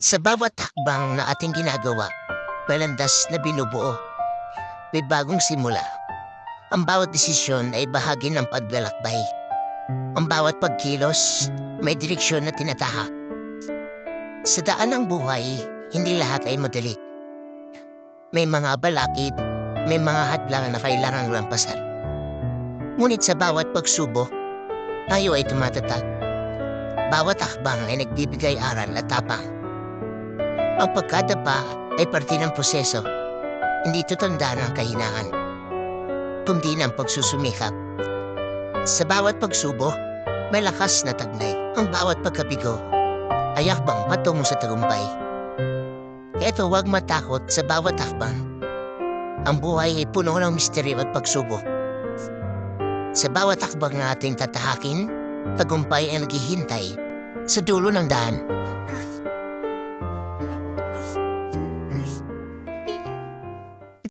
Sa bawat hakbang na ating ginagawa, may landas na binubuo. May bagong simula. Ang bawat desisyon ay bahagi ng paglalakbay. Ang bawat pagkilos, may direksyon na tinatahak. Sa daan ng buhay, hindi lahat ay madali. May mga balakid, may mga hadlang na kailangang lampasan. Ngunit sa bawat pagsubok, tayo ay tumatatag. Bawat hakbang ay nagbibigay aral at tapang. Ang pagkadapa ay parte ng proseso. Hindi ito tanda ng kahinaan, kundi ng pagsusumikap. Sa bawat pagsubok, may lakas na tagnay. Ang bawat pagkabigo ay hakbang patungo sa tagumpay. Ito huwag matakot sa bawat hakbang. Ang buhay ay puno ng misteryo at pagsubok. Sa bawat hakbang na ating tatahakin, tagumpay ay naghihintay sa dulo ng daan.